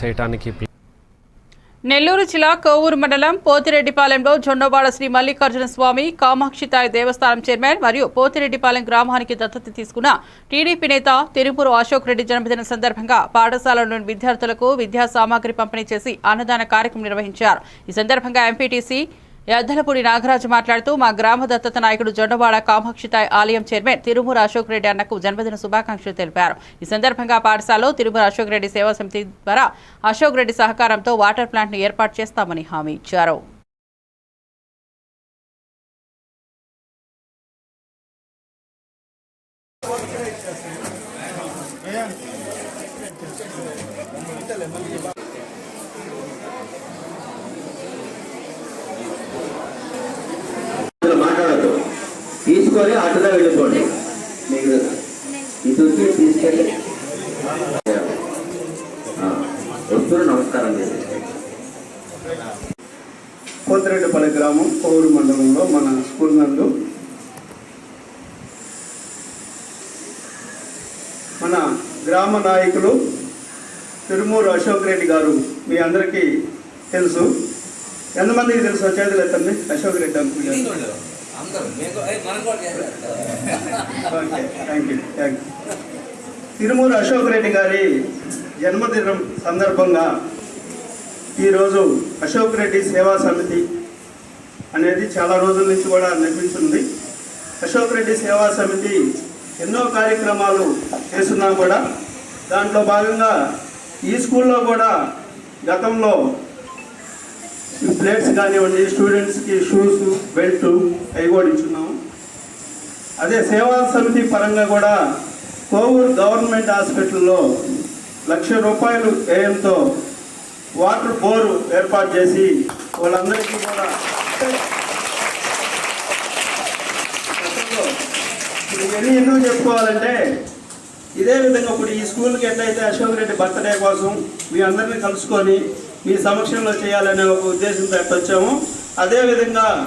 చేయడానికి నెల్లూరు జిల్లా కోవూరు మండలం పోతిరెడ్డిపాలెంలో జొన్నవాడ శ్రీ మల్లికార్జున స్వామి కామాక్షితాయ దేవస్థానం చైర్మన్ మరియు పోతిరెడ్డిపాలెం గ్రామానికి దత్తత తీసుకున్న టీడీపీ నేత తిరుపూరు అశోక్ రెడ్డి జన్మదిన సందర్భంగా పాఠశాలలోని విద్యార్థులకు విద్యా సామాగ్రి పంపిణీ చేసి అన్నదాన కార్యక్రమం నిర్వహించారు. ఈ సందర్భంగా ఎంపీటీసీ యద్దలపూడి నాగరాజు మాట్లాడుతూ మా గ్రామ దత్తత నాయకుడు జొండవాడ కామాక్షితాయ్ ఆలయం చైర్మన్ తిరుమూరు అశోక్ రెడ్డి అన్నకు జన్మదిన శుభాకాంక్షలు తెలిపారు. ఈ సందర్భంగా పాఠశాలలో తిరుమూరు అశోక్ రెడ్డి సేవా సమితి ద్వారా అశోక్ రెడ్డి సహకారంతో వాటర్ ప్లాంట్ను ఏర్పాటు చేస్తామని హామీ ఇచ్చారు. తీసుకొని అటుగా వెళ్ళిపోండి. మీకు ఇది వచ్చి తీసుకెళ్ళి వస్తున్న నమస్కారం చేసి గ్రామం కోవూరు మండలంలో మన స్కూల్ నందు మన గ్రామ నాయకులు తిరుమూరు అశోక్ రెడ్డి గారు మీ అందరికీ తెలుసు. ఎంతమందికి తెలుసు? చేతులు ఎత్తండి. అశోక్ రెడ్డి అనుకుంటారు okay thank you thank you Thirumuru Ashok Reddy గారి జన్మదినం సందర్భంగా ఈరోజు అశోక్ రెడ్డి సేవా సమితి అనేది చాలా రోజుల నుంచి కూడా నిర్మించింది. అశోక్ రెడ్డి సేవా సమితి ఎన్నో కార్యక్రమాలు చేస్తున్నా కూడా దాంట్లో భాగంగా ఈ స్కూల్లో కూడా గతంలో ప్లేట్స్ కానివ్వండి స్టూడెంట్స్కి షూస్ బెల్ట్ అవి కూడా ఇచ్చున్నాము అదే సేవా సమితి పరంగా కూడా కోవూరు గవర్నమెంట్ హాస్పిటల్లో లక్ష రూపాయలు వ్యయంతో వాటర్ బోరు ఏర్పాటు చేసి వాళ్ళందరికీ కూడా ఇప్పుడు ఇవన్నీ ఎందుకు చెప్పుకోవాలంటే ఇదే విధంగా ఇప్పుడు ఈ స్కూల్కి ఎట్లయితే అశోక్ రెడ్డి బర్త్డే కోసం మీ అందరినీ కలుసుకొని మీ సమక్షంలో చేయాలనే ఒక ఉద్దేశంతో వచ్చాము. అదేవిధంగా